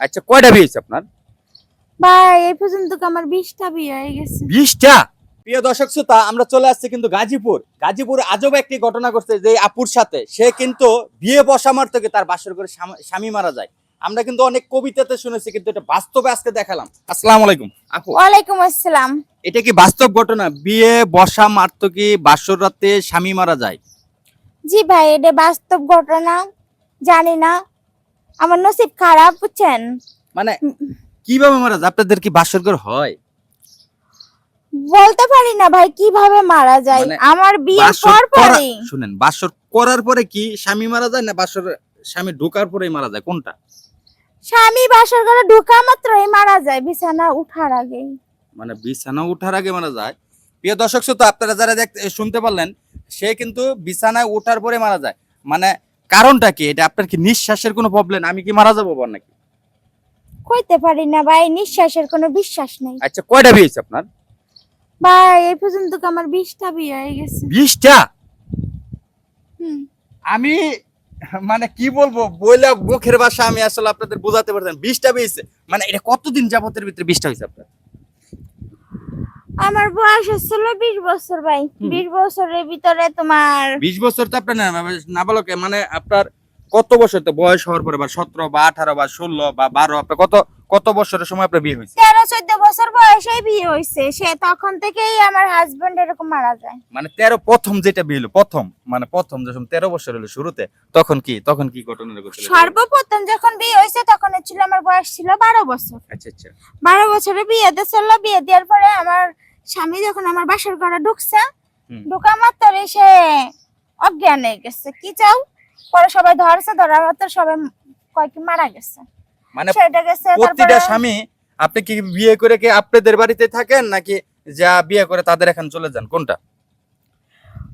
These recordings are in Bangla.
আচ্ছা কয়টা বিয়ে হয়েছে আপনার? ভাই এই পর্যন্ত তো আমার বিশটা বিয়ে হয়ে গেছে। বিশটা? প্রিয় দর্শক শ্রোতা আমরা চলে আসছি কিন্তু গাজীপুর। গাজীপুর আজব একটি ঘটনা ঘটছে যে আপুর সাথে। সে কিন্তু বিয়ে বসা মারতে তার বাসর করে স্বামী- মারা যায়। আমরা কিন্তু অনেক কবিতাতে শুনেছি কিন্তু এটা বাস্তবে আজকে দেখালাম। আসসালামু আলাইকুম আপু। ওয়ালাইকুম আসসালাম। এটা কি বাস্তব ঘটনা? বিয়ে বসা মারতো কি বাসর রাতে স্বামী মারা যায়? জি ভাই এটা বাস্তব ঘটনা জানি না। আমার নসিব খারাপ বুঝছেন? মানে কীভাবে মারা যায় আপনাদের কি বাসর ঘর হয়? বলতে পারি না ভাই কীভাবে মারা যায়? মানে আমার বিয়ের পর পরই। শুনেন বাসর করার পরে কি স্বামী মারা যায় না বাসর স্বামী ঢোকার পরেই মারা যায়? কোনটা? স্বামী বাসর ঘরে ঢোকা মাত্রই মারা যায় বিছানা উঠার আগে মানে বিছানা উঠার আগে মারা যায়। প্রিয় দর্শক শ্রোতা আপনারা যারা দেখতে শুনতে পারলেন সে কিন্তু বিছানায় ওঠার পরে মারা যায়। মানে কারণটা কি? এটা আপনার কি নিঃশ্বাসের কোনো প্রবলেম আমি কি মারা যাব বল নাকি? কইতে পারি না ভাই নিঃশ্বাসের কোনো বিশ্বাস নেই। আচ্ছা কয়টা বিয়ে হয়েছে আপনার? ভাই এই পর্যন্ত তো আমার বিশটা বিয়ে হয়ে গেছে। বিশটা? হুম। আমি মানে কি বলব বইলা মুখের ভাষা আমি আসলে আপনাদের বোঝাতে পারতাম বিশটা বিয়েছে মানে এটা কতদিন যাবতের ভিতরে বিশটা হয়েছে আপনার? আমার বয়স হচ্ছিল বিশ বছর ভাই। বিশ বছরের ভিতরে তোমার বিশ বছর তো আপনার না- নাবালক মানে আপনার কত বছর তো বয়স হওয়ার পরে বা সতেরো বা আঠারো বা ষোলো বা বারো আপনার কত কত বছরের সময় আপনার বিয়ে হয়েছে? তেরো চোদ্দ বছর বয়সে বিয়ে হয়েছে। সে তখন থেকেই আমার হাজবেন্ড এরকম মারা যায়। মানে তেরো প্রথম যেটা বিয়ে হলো প্রথম মানে প্রথম যখন তেরো বছর হলো শুরুতে তখন কি তখন কি ঘটনা সর্বপ্রথম যখন বিয়ে হয়েছে তখন ছিল আমার বয়স ছিল বারো বছর। আচ্ছা আচ্ছা। বারো বছরে বিয়ে দিয়েছিল বিয়ে দেওয়ার পরে আমার স্বামী যখন আমার বাসার ঘরে ঢুকছে ঢুকা মাত্রই সে অজ্ঞান হয়ে গেছে। কি চাও? পরে সবাই ধরছে ধরার মাত্র সবাই কয়েকটি মারা গেছে। মানে সেটা গেছে প্রতিটা স্বামী আপনি কি বিয়ে করে কি আপনাদের বাড়িতে থাকেন নাকি যা বিয়ে করে তাদের এখানে চলে যান? কোনটা?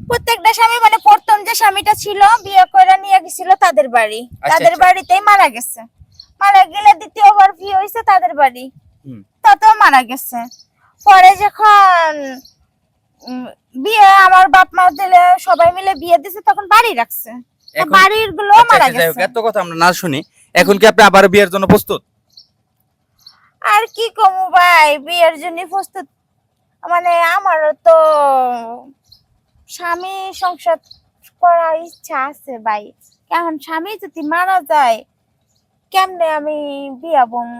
প্রত্যেকটা স্বামী মানে প্রথম যে স্বামীটা ছিল বিয়ে করে নিয়ে গেছিল তাদের বাড়ি। আচ্ছা, তাদের আচ্ছা। বাড়িতেই মারা গেছে। মারা গেলে দ্বিতীয়বার বিয়ে হয়েছে তাদের বাড়ি। হুম। তাতেও মারা গেছে। পরে যখন বিয়ে আমার বাপ মা দিলে সবাই মিলে বিয়ে দিছে তখন বাড়ি রাখছে। বাড়িরগুলো আচ্ছা, মারা আচ্ছা, গেছে। এত কথা আমরা না শুনি। এখন কি আপনি আবার বিয়ের জন্য প্রস্তুত? আর কি কমু ভাই বিয়ের জন্য প্রস্তুত? মানে আমারও তো স্বামী সংসার করার ইচ্ছা আছে ভাই। এখন স্বামী যদি মারা যায় কেমনে আমি বিয়া বম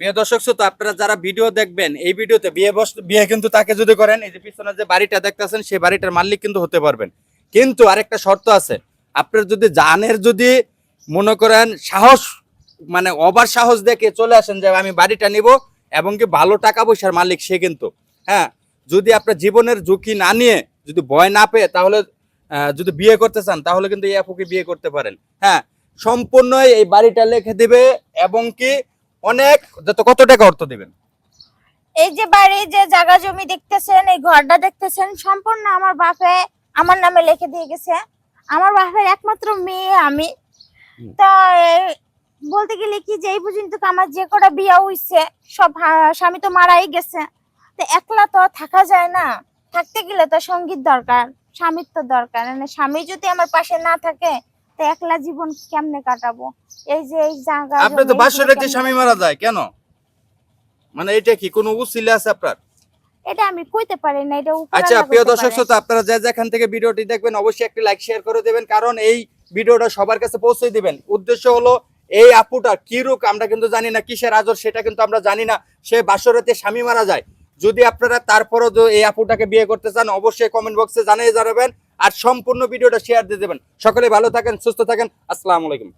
প্রিয় দর্শক শ্রোতা, আপনারা যারা ভিডিও দেখবেন, এই ভিডিওতে বিয়ে বিয়ে কিন্তু তাকে যদি করেন, এই যে পিছনে যে বাড়িটা দেখতেছেন, সেই বাড়িটার মালিক কিন্তু হতে পারবেন। কিন্তু আরেকটা শর্ত আছে, আপনার যদি জানের যদি মনে করেন সাহস মানে অবার সাহস দেখে চলে আসেন যে আমি বাড়িটা নিব এবং কি ভালো টাকা পয়সার মালিক সে কিন্তু। হ্যাঁ যদি আপনার জীবনের ঝুঁকি না নিয়ে যদি ভয় না পেয়ে তাহলে যদি বিয়ে করতে চান, তাহলে কিন্তু এই আপুকে বিয়ে করতে পারেন। হ্যাঁ সম্পূর্ণ এই বাড়িটা লিখে দিবে এবং কি অনেক যত কত টাকা অর্থ দিবেন? এই যে বাড়ি যে জায়গা জমি দেখতেছেন এই ঘরটা দেখতেছেন সম্পূর্ণ আমার বাপে আমার নামে লিখে দিয়ে গেছে। আমার বাপের একমাত্র মেয়ে আমি। তা বলতে গেলে কি যে এই পর্যন্ত আমার যে কটা বিয়া হইছে সব স্বামী তো মারাই গেছে। তো একলা তো থাকা যায় না। থাকতে গেলে তো সংগীত দরকার স্বামীর তো দরকার। মানে স্বামী যদি আমার পাশে না থাকে তো একলা জীবন কেমনে কাটাবো? এই যে এই জায়গা আপনি তো জমি, বাসর রাতে স্বামী মারা যায় কেন? মানে এটা কি কোনো উচিলে আছে আপনার? এটা আমি কইতে পারি না এটা উপর আচ্ছা প্রিয় দর্শক শ্রোতা আপনারা যে যেখান থেকে ভিডিওটি দেখবেন অবশ্যই একটা লাইক শেয়ার করে দেবেন কারণ এই ভিডিওটা সবার কাছে পৌঁছে দিবেন। উদ্দেশ্য হলো এই আপুটা কি রোগ আমরা কিন্তু জানি না কিসের আজর সেটা কিন্তু আমরা জানি না। সে বাসরাতে স্বামী মারা যায় যদি আপনারা তারপরও এই আপুটাকে বিয়ে করতে চান, অবশ্যই কমেন্ট বক্সে জানিয়ে জানাবেন আর সম্পূর্ণ ভিডিওটা শেয়ার দিয়ে দেবেন। সকলে ভালো থাকেন, সুস্থ থাকেন, আসসালামু আলাইকুম।